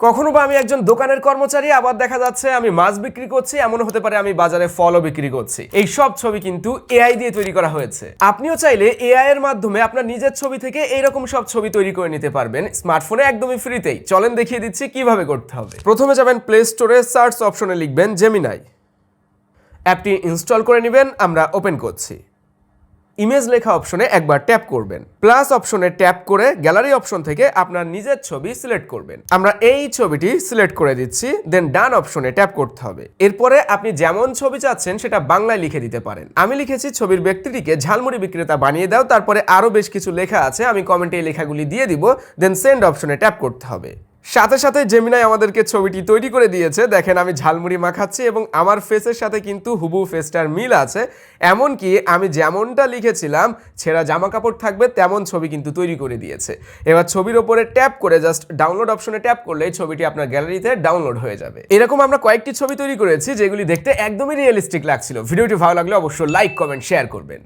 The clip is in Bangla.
কখনো বা আমি একজন দোকানের কর্মচারী, আবার দেখা যাচ্ছে আমি মাছ বিক্রি করছি এমন হতে পারে আমি বাজারে ফলও বিক্রি করছি। এই সব ছবি কিন্তু এআই দিয়ে তৈরি করা হয়েছে। আপনিও চাইলে এআই এর মাধ্যমে আপনার নিজের ছবি থেকে এইরকম সব ছবি তৈরি করে নিতে পারবেন। স্মার্টফোনে একদমই ফ্রিতেই। চলেন দেখিয়ে দিচ্ছি কীভাবে করতে হবে। প্রথমে যাবেন প্লে স্টোরে সার্চ অপশনে লিখবেন জেমিনাই অ্যাপটি ইনস্টল করে নেবেন, আমরা ওপেন করছি। ইমেজ লেখা অপশনে একবার ট্যাপ করবেন। প্লাস অপশনে ট্যাপ করে গ্যালারি অপশন থেকে আপনার নিজের ছবি সিলেক্ট করবেন। আমরা এই ছবিটি সিলেক্ট করে দিচ্ছি, দেন ডান অপশনে ট্যাপ করতে হবে। এরপরে আপনি যেমন ছবি চাচ্ছেন, সেটা বাংলায় লিখে দিতে পারেন। আমি লিখেছি, ছবির ব্যক্তিটিকে ঝালমুড়ি বিক্রেতা বানিয়ে দাও। তারপরে আরও বেশ কিছু লেখা আছে, আমি কমেন্টে এই লেখাগুলি দিয়ে দিব, দেন সেন্ড অপশনে ট্যাপ করতে হবে। সাথে সাথে জেমিনাই আমাদেরকে ছবিটি তৈরি করে দিয়েছে। দেখেন, আমি ঝালমুড়ি মাখাচ্ছি এবং আমার ফেসের সাথে কিন্তু হুবু ফেসটার মিল আছে। এমনকি আমি যেমনটা লিখেছিলাম, ছেঁড়া জামা কাপড় থাকবে, তেমন ছবি কিন্তু তৈরি করে দিয়েছে। এবার ছবির ওপরে ট্যাপ করে জাস্ট ডাউনলোড অপশনে ট্যাপ করলে ছবিটি আপনার গ্যালারিতে ডাউনলোড হয়ে যাবে। এরকম আমরা কয়েকটি ছবি তৈরি করেছি, যেগুলি দেখতে একদমই রিয়েলিস্টিক লাগছিল। ভিডিওটি ভালো লাগলে অবশ্যই লাইক কমেন্ট শেয়ার করবেন।